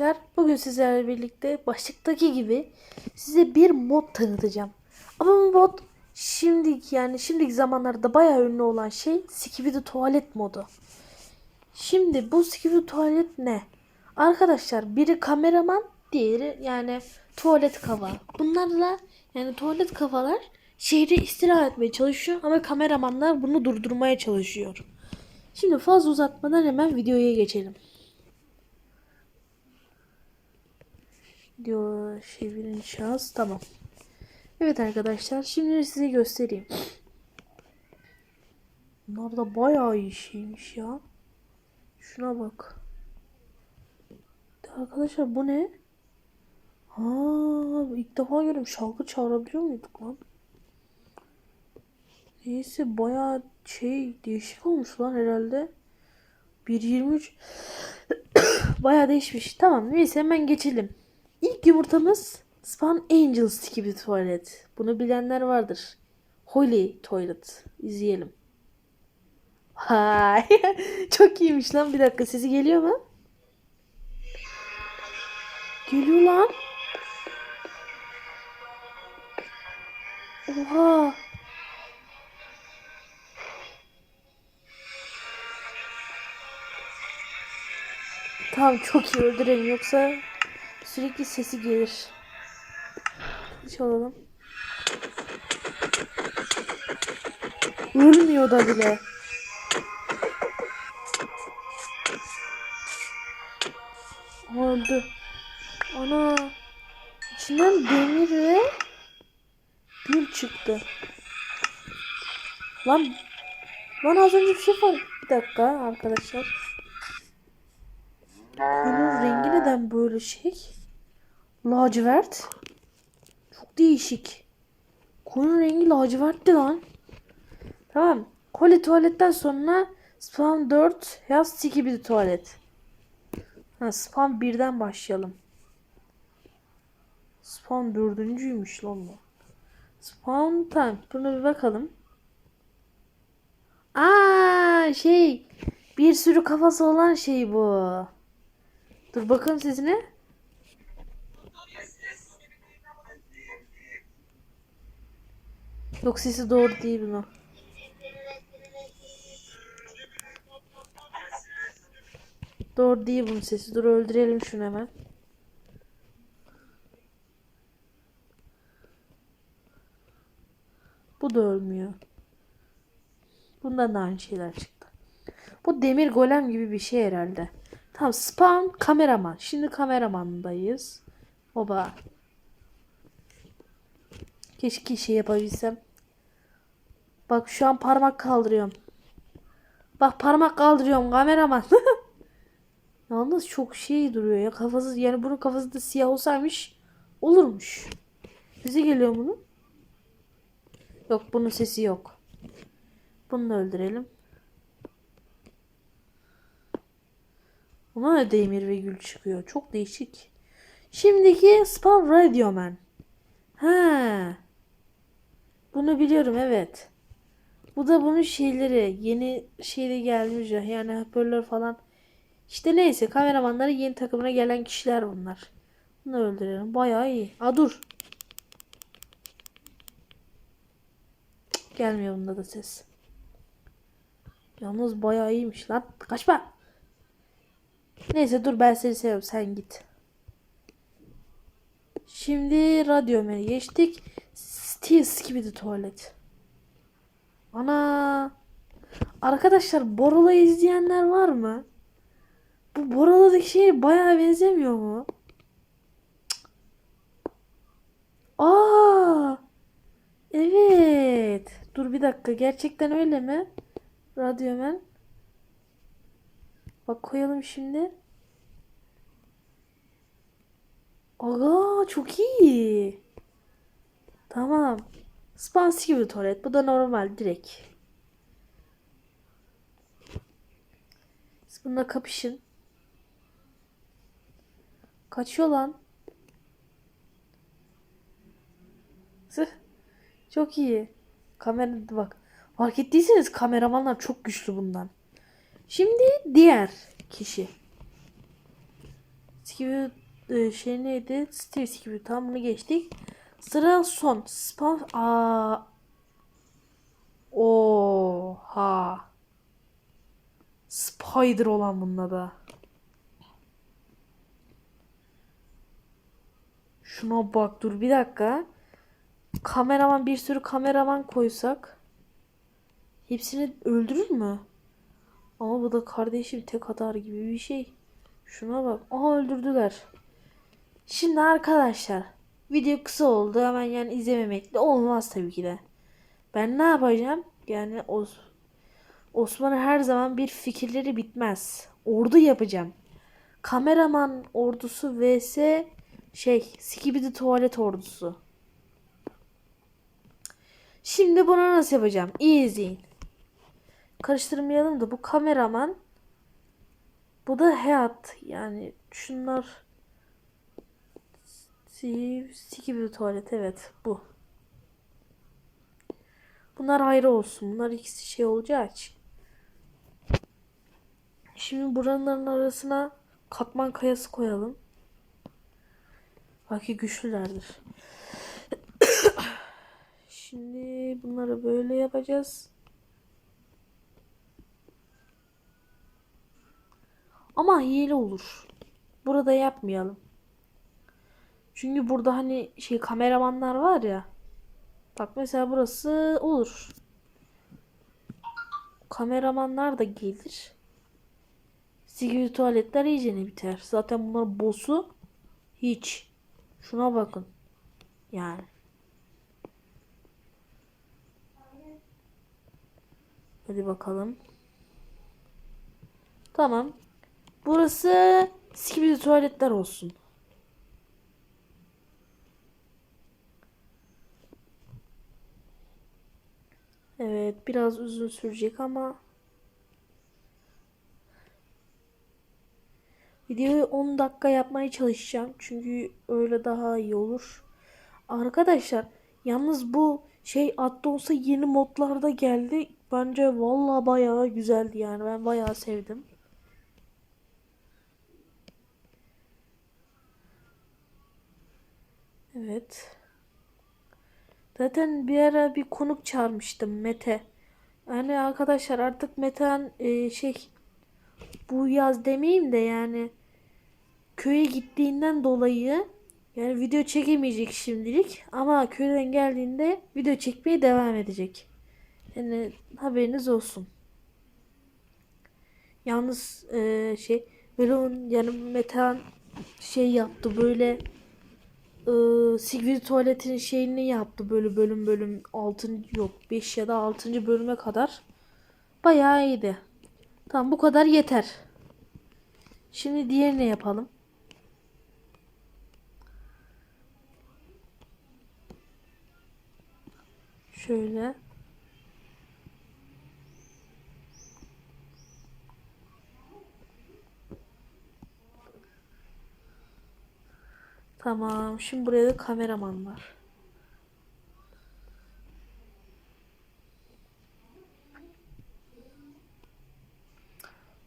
Arkadaşlar bugün sizlerle birlikte başlıktaki gibi size bir mod tanıtacağım. Ama bu mod şimdiki yani şimdiki zamanlarda bayağı ünlü olan şey Skibidi tuvalet modu. Şimdi bu Skibidi tuvalet ne? Arkadaşlar biri kameraman diğeri yani tuvalet kava. Bunlarla yani tuvalet kafalar şehri istirahat etmeye çalışıyor ama kameramanlar bunu durdurmaya çalışıyor. Şimdi fazla uzatmadan hemen videoya geçelim. Diyor birinci şahıs tamam. Evet arkadaşlar şimdi size göstereyim. Bunlar da bayağı iyi şeymiş ya. Şuna bak. Arkadaşlar bu ne? Ha ilk defa görüyorum şarkı çağırabiliyor muyduk lan? Neyse bayağı şey değişik olmuş lan herhalde. 1.23 bayağı değişmiş. Tamam neyse hemen geçelim. İlk yumurtamız Spawn Angels gibi tuvalet. Bunu bilenler vardır. Holy Toilet. İzleyelim. Hay. Çok iyiymiş lan. Bir dakika sesi geliyor mu? Geliyor lan. Oha. Tamam çok iyi öldürelim yoksa Sürekli sesi gelir. Çalalım. Ölmüyor da bile. Öldü. Ana. İçinden demir ve gül çıktı. Lan. Lan az önce bir şey var. Bir dakika arkadaşlar. Bunun rengi neden böyle şey? Lacivert. Çok değişik. Konunun rengi lacivertti lan. Tamam. Koli tuvaletten sonra spam 4 yaz tiki bir tuvalet. Ha, spam 1'den başlayalım. Spam dördüncüymüş lan bu. Spawn time. Buna bir bakalım. Aa şey. Bir sürü kafası olan şey bu. Dur bakalım sesine. Yok sesi doğru değil bunun. Doğru değil bunun sesi. Dur öldürelim şunu hemen. Bu da ölmüyor. Bundan da aynı şeyler çıktı. Bu demir golem gibi bir şey herhalde. Tamam spawn kameraman. Şimdi kameramandayız. Oba. Keşke şey yapabilsem. Bak şu an parmak kaldırıyorum. Bak parmak kaldırıyorum kameraman. Yalnız çok şey duruyor ya kafası yani bunun kafası da siyah olsaymış olurmuş. Sesi geliyor bunun. Yok bunun sesi yok. Bunu da öldürelim. Buna da demir ve gül çıkıyor. Çok değişik. Şimdiki Spam Radioman. Ha. Bunu biliyorum evet. Bu da bunun şeyleri. Yeni şeyde gelmiş ya. Yani hoparlör falan. İşte neyse kameramanları yeni takımına gelen kişiler bunlar. Bunu öldürelim. Bayağı iyi. Aa dur. Gelmiyor bunda da ses. Yalnız bayağı iyiymiş lan. Kaçma. Neyse dur ben seni seviyorum sen git. Şimdi radyomeri geçtik. Stills gibi de tuvalet. Ana. Arkadaşlar Borula izleyenler var mı? Bu Borula'daki şey bayağı benzemiyor mu? Aa! Evet. Dur bir dakika. Gerçekten öyle mi? Radyomen. Bak koyalım şimdi. Aga çok iyi. Tamam. Spans gibi tuvalet. Bu da normal direkt. Siz bununla kapışın. Kaçıyor lan. Sıh. Çok iyi. Kamera bak. Fark ettiyseniz kameramanlar çok güçlü bundan. Şimdi diğer kişi. Skibidi e, şey neydi? Steve Skibidi. Tamam bunu geçtik. Sıra son. Spam. Aa. Oha. Spider olan bununla da. Şuna bak dur bir dakika. Kameraman bir sürü kameraman koysak hepsini öldürür mü? Ama bu da kardeşim tek atar gibi bir şey. Şuna bak. Aha öldürdüler. Şimdi arkadaşlar video kısa oldu hemen yani izlememekle olmaz tabii ki de. Ben ne yapacağım? Yani Os Osman'ın her zaman bir fikirleri bitmez. Ordu yapacağım. Kameraman ordusu vs şey Skibidi tuvalet ordusu. Şimdi bunu nasıl yapacağım? İyi izleyin. Karıştırmayalım da bu kameraman bu da hayat yani şunlar Steve Skibidi tuvalet evet bu. Bunlar ayrı olsun. Bunlar ikisi şey olacağı için. Şimdi buranın arasına katman kayası koyalım. Belki güçlülerdir. Şimdi bunları böyle yapacağız. Ama hile olur. Burada yapmayalım. Çünkü burada hani şey kameramanlar var ya. Bak mesela burası olur. Kameramanlar da gelir. Sigiri tuvaletler iyicene biter. Zaten bunların boss'u hiç. Şuna bakın. Yani. Hadi bakalım. Tamam. Burası Skibidi tuvaletler olsun. Evet biraz uzun sürecek ama videoyu 10 dakika yapmaya çalışacağım. Çünkü öyle daha iyi olur. Arkadaşlar yalnız bu şey Addons'a yeni modlarda geldi. Bence vallahi bayağı güzeldi yani. Ben bayağı sevdim. Evet. Zaten bir ara bir konuk çağırmıştım Mete. Yani arkadaşlar artık Mete'nin e, şey bu yaz demeyeyim de yani köye gittiğinden dolayı yani video çekemeyecek şimdilik ama köyden geldiğinde video çekmeye devam edecek. Yani haberiniz olsun. Yalnız e, şey onun yani Metehan şey yaptı böyle e, Sigrid tuvaletin şeyini yaptı böyle bölüm bölüm 6 yok 5 ya da 6. bölüme kadar. Bayağı iyiydi. Tamam bu kadar yeter. Şimdi diğerini yapalım. Şöyle. Tamam. Şimdi buraya da kameraman var.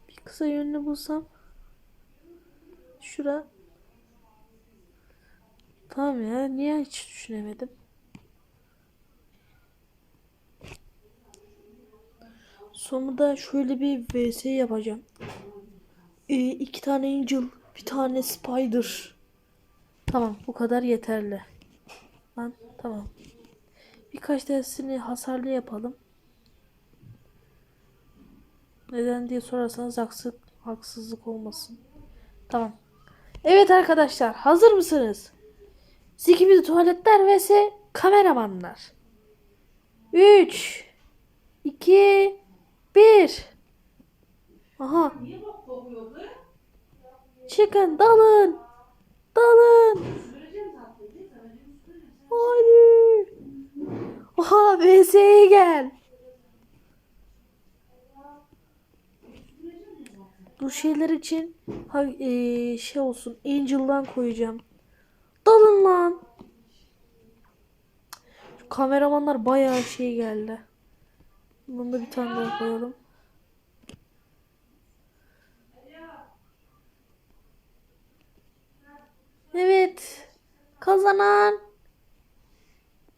Bir kısa yönünü bulsam. Şura. Tamam ya. Niye hiç düşünemedim? Sonunda şöyle bir vs yapacağım. Ee, iki tane angel, bir tane spider. Tamam bu kadar yeterli. Lan tamam. Birkaç tanesini hasarlı yapalım. Neden diye sorarsanız haksız, haksızlık olmasın. Tamam. Evet arkadaşlar hazır mısınız? Zikimiz tuvaletler vs kameramanlar. 3 2 1 Aha. Çıkın dalın. Dalın. Haydi. Oha VS'ye gel. Bu şeyler için ha, eee, şey olsun Angel'dan koyacağım. Dalın lan. Şu kameramanlar bayağı şey geldi. Bunu da bir tane daha koyalım. kazanan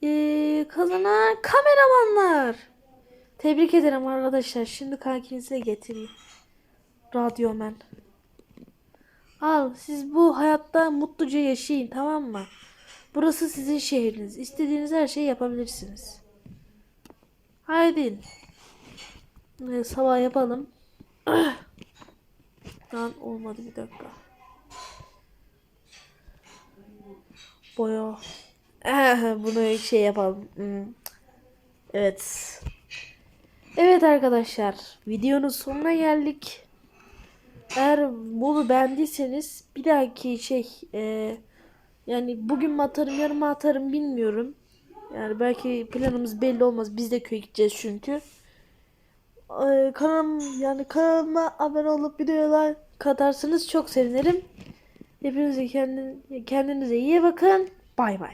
ee, kazanan kameramanlar. Tebrik ederim arkadaşlar. Şimdi kankinize getireyim. Radyomen. Al siz bu hayatta mutluca yaşayın tamam mı? Burası sizin şehriniz. İstediğiniz her şeyi yapabilirsiniz. Haydi. Ee, sabah yapalım. Lan olmadı bir dakika. Boya. Bunu şey yapalım. Hmm. Evet. Evet arkadaşlar. Videonun sonuna geldik. Eğer bunu beğendiyseniz bir dahaki şey e, yani bugün mü atarım yarın mı atarım bilmiyorum. Yani belki planımız belli olmaz. Biz de köye gideceğiz çünkü. Ee, kanalım yani kanalıma abone olup videolar katarsanız çok sevinirim. Hepinize kendin, kendinize iyi bakın. Bay bay.